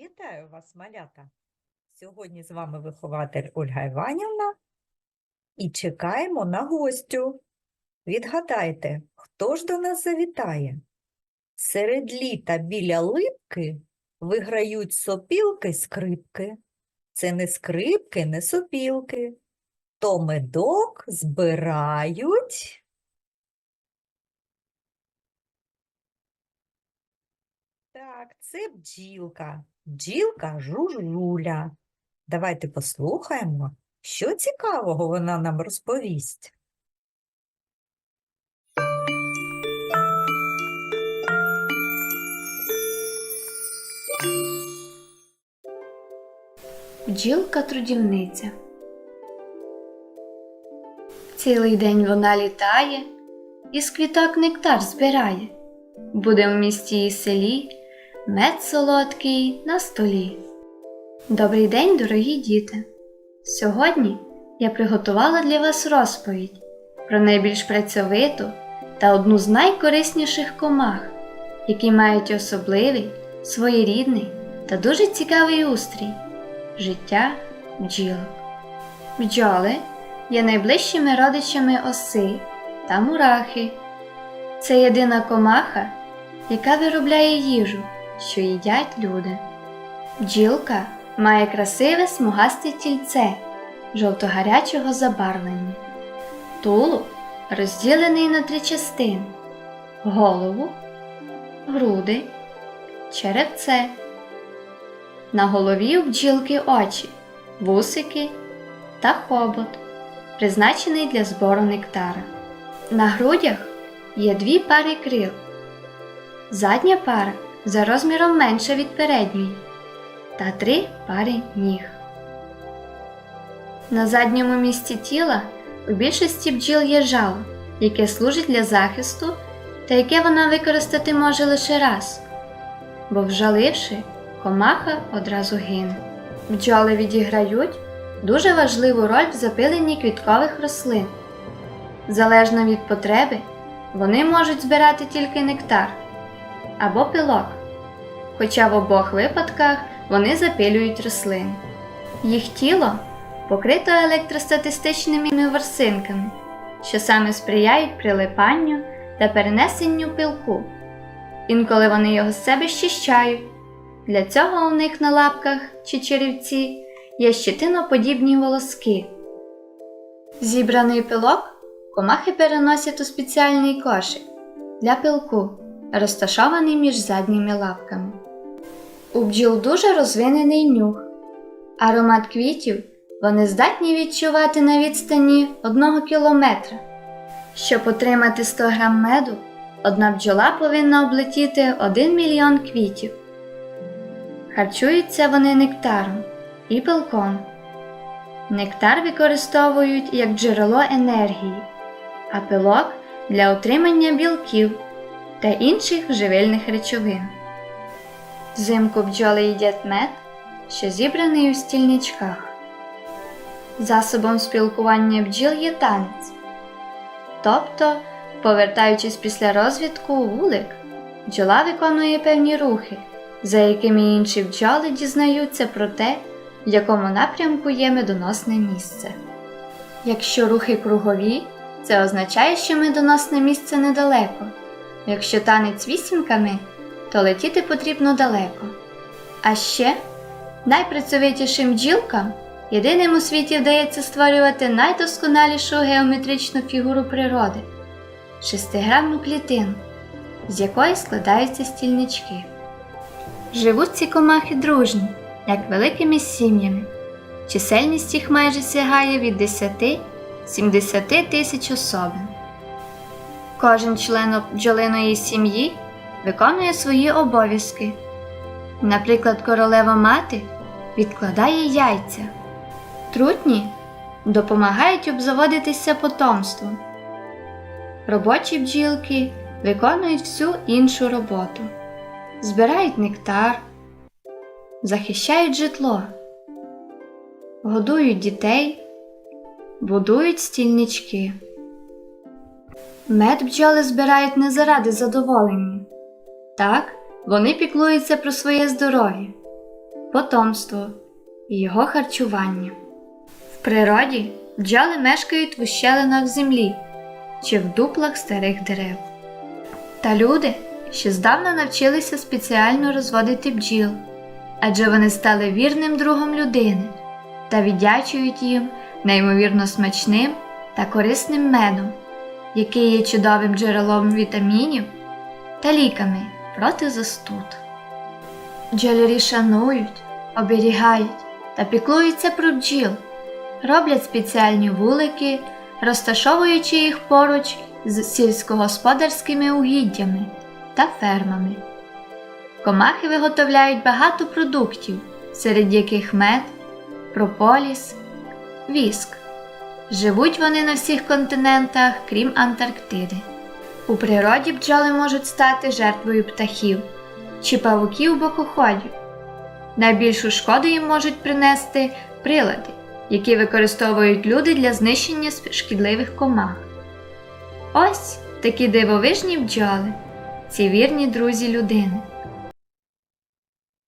Вітаю вас, малята! Сьогодні з вами вихователь Ольга Іванівна і чекаємо на гостю. Відгадайте, хто ж до нас завітає? Серед літа біля липки виграють сопілки скрипки. Це не скрипки, не сопілки. То медок збирають. Так, це бджілка. Бджілка жужуля. Давайте послухаємо, що цікавого вона нам розповість. Бджілка трудівниця. Цілий день вона літає і з квіток нектар збирає. Буде в місті і селі мед солодкий на столі. Добрий день, дорогі діти! Сьогодні я приготувала для вас розповідь про найбільш працьовиту та одну з найкорисніших комах, які мають особливий, своєрідний та дуже цікавий устрій життя бджілок. Бджоли є найближчими родичами оси та мурахи. Це єдина комаха, яка виробляє їжу, що їдять люди. Бджілка має красиве смугасте тільце жовто-гарячого забарвлення. Тулуб розділений на три частини: голову, груди, черевце. На голові у бджілки очі, вусики та хобот, призначений для збору нектара. На грудях є дві пари крил. Задня пара за розміром менша від передньої та три пари ніг. На задньому місці тіла у більшості бджіл є жало, яке служить для захисту та яке вона використати може лише раз, бо вжаливши, комаха одразу гине. Бджоли відіграють дуже важливу роль в запиленні квіткових рослин. Залежно від потреби, вони можуть збирати тільки нектар або пилок, хоча в обох випадках вони запилюють рослини. Їх тіло покрито електростатистичними ворсинками, що саме сприяють прилипанню та перенесенню пилку. Інколи вони його з себе щищають. Для цього у них на лапках чи черівці є щитиноподібні волоски. Зібраний пилок комахи переносять у спеціальний кошик для пилку, розташований між задніми лапками. У бджіл дуже розвинений нюх. Аромат квітів вони здатні відчувати на відстані 1 кілометра. Щоб отримати 100 грам меду, одна бджола повинна облетіти 1 мільйон квітів. Харчуються вони нектаром і пилком. Нектар використовують як джерело енергії, а пилок для отримання білків та інших живильних речовин. Взимку бджоли їдять мед, що зібраний у стільничках. Засобом спілкування бджіл є танець. Тобто, повертаючись після розвідку у вулик, бджола виконує певні рухи за якими інші бджоли дізнаються про те, в якому напрямку є медоносне місце. Якщо рухи кругові, це означає, що медоносне місце недалеко. Якщо танець вісімками, то летіти потрібно далеко. А ще найпрацьовитішим бджілкам єдиним у світі вдається створювати найдосконалішу геометричну фігуру природи шестигранну клітину, з якої складаються стільнички. Живуть ці комахи дружні, як великими сім'ями. Чисельність їх майже сягає від 10-70 тисяч особин. Кожен член бджолиної сім'ї виконує свої обов'язки. Наприклад, королева мати відкладає яйця, трутні допомагають обзаводитися потомством. Робочі бджілки виконують всю іншу роботу збирають нектар, захищають житло, годують дітей, будують стільнички. Мед бджоли збирають не заради задоволення. Так, вони піклуються про своє здоров'я. потомство і його харчування. В природі бджоли мешкають в ущелинах землі чи в дуплах старих дерев. Та люди ще здавна навчилися спеціально розводити бджіл, адже вони стали вірним другом людини та віддячують їм неймовірно смачним та корисним медом, який є чудовим джерелом вітамінів та ліками проти застуд. Бджолярі шанують, оберігають та піклуються про бджіл, роблять спеціальні вулики, розташовуючи їх поруч з сільськогосподарськими угіддями та фермами. Комахи виготовляють багато продуктів, серед яких мед, прополіс, віск. Живуть вони на всіх континентах, крім Антарктиди. У природі бджоли можуть стати жертвою птахів чи павуків бокоходів. Найбільшу шкоду їм можуть принести прилади, які використовують люди для знищення шкідливих комах. Ось такі дивовижні бджоли, ці вірні друзі людини.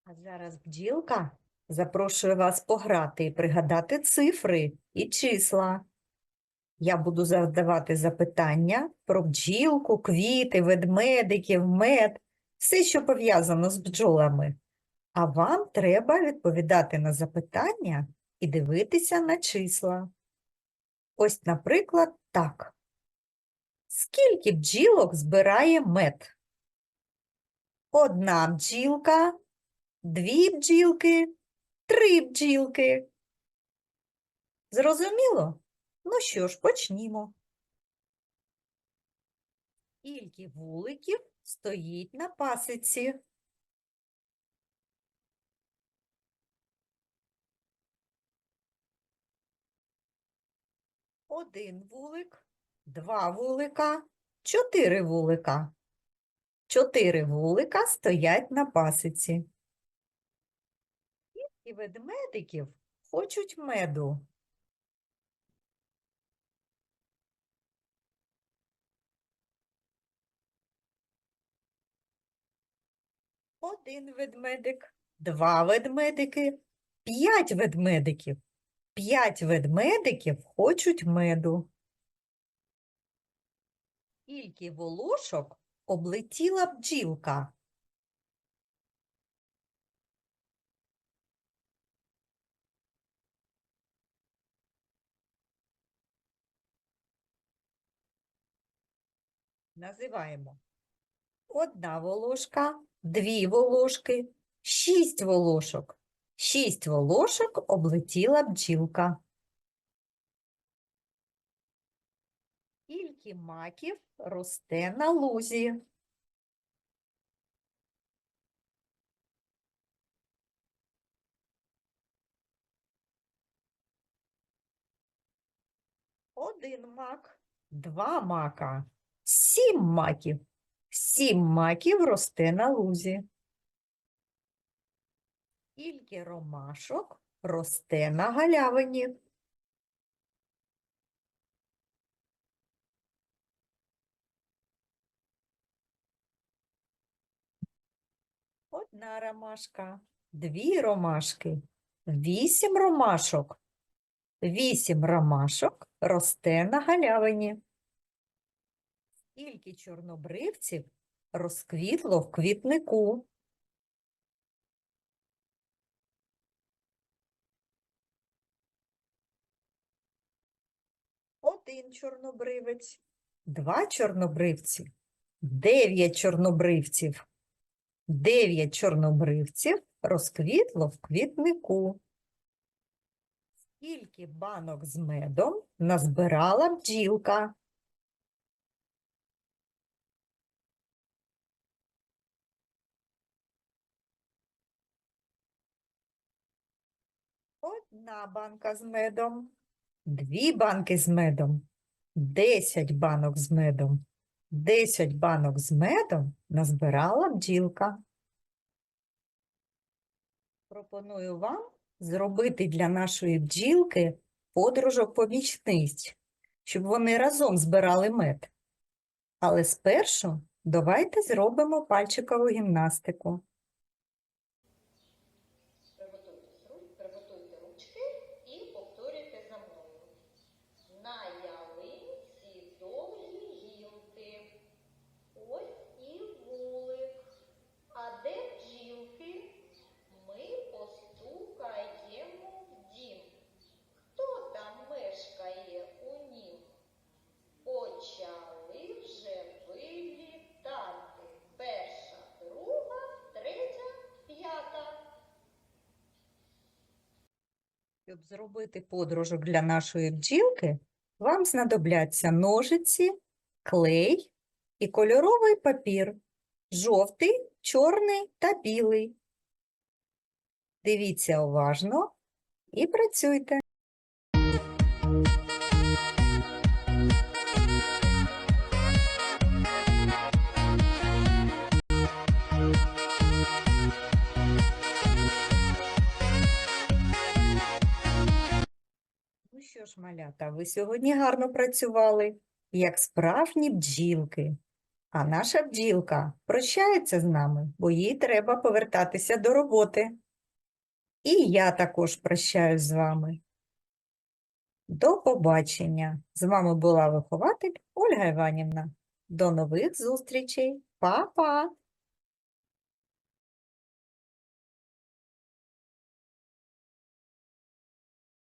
А зараз бджілка запрошує вас пограти і пригадати цифри і числа. Я буду задавати запитання про бджілку, квіти, ведмедиків, мед, все, що пов'язано з бджолами. А вам треба відповідати на запитання і дивитися на числа. Ось, наприклад, так. Скільки бджілок збирає мед? Одна бджілка, дві бджілки, три бджілки. Зрозуміло? Ну що ж, почнімо. Скільки вуликів стоїть на пасіці? Один вулик, два вулика, чотири вулика. Чотири вулика стоять на пасіці. І ведмедиків хочуть меду. Один ведмедик, два ведмедики, п'ять ведмедиків. П'ять ведмедиків хочуть меду. Скільки волошок облетіла бджілка? Називаємо. Одна волошка, дві волошки, шість волошок. Шість волошок облетіла бджілка. Скільки маків росте на лузі? Один мак, два мака, сім маків. Сім маків росте на лузі. Скільки ромашок росте на галявині? Одна ромашка, дві ромашки, вісім ромашок. Вісім ромашок росте на галявині. Скільки чорнобривців розквітло в квітнику? Один чорнобривець, два чорнобривці, дев'ять чорнобривців. Дев'ять чорнобривців розквітло в квітнику. Скільки банок з медом назбирала бджілка? Одна банка з медом, дві банки з медом, десять банок з медом. Десять банок з медом назбирала бджілка. Пропоную вам зробити для нашої бджілки подружок-помічниць, щоб вони разом збирали мед. Але спершу давайте зробимо пальчикову гімнастику. Щоб зробити подружок для нашої бджілки, вам знадобляться ножиці, клей і кольоровий папір жовтий, чорний та білий. Дивіться уважно і працюйте. Малята, ви сьогодні гарно працювали, як справжні бджілки. А наша бджілка прощається з нами, бо їй треба повертатися до роботи. І я також прощаюсь з вами. До побачення. З вами була вихователь Ольга Іванівна. До нових зустрічей. Па-па!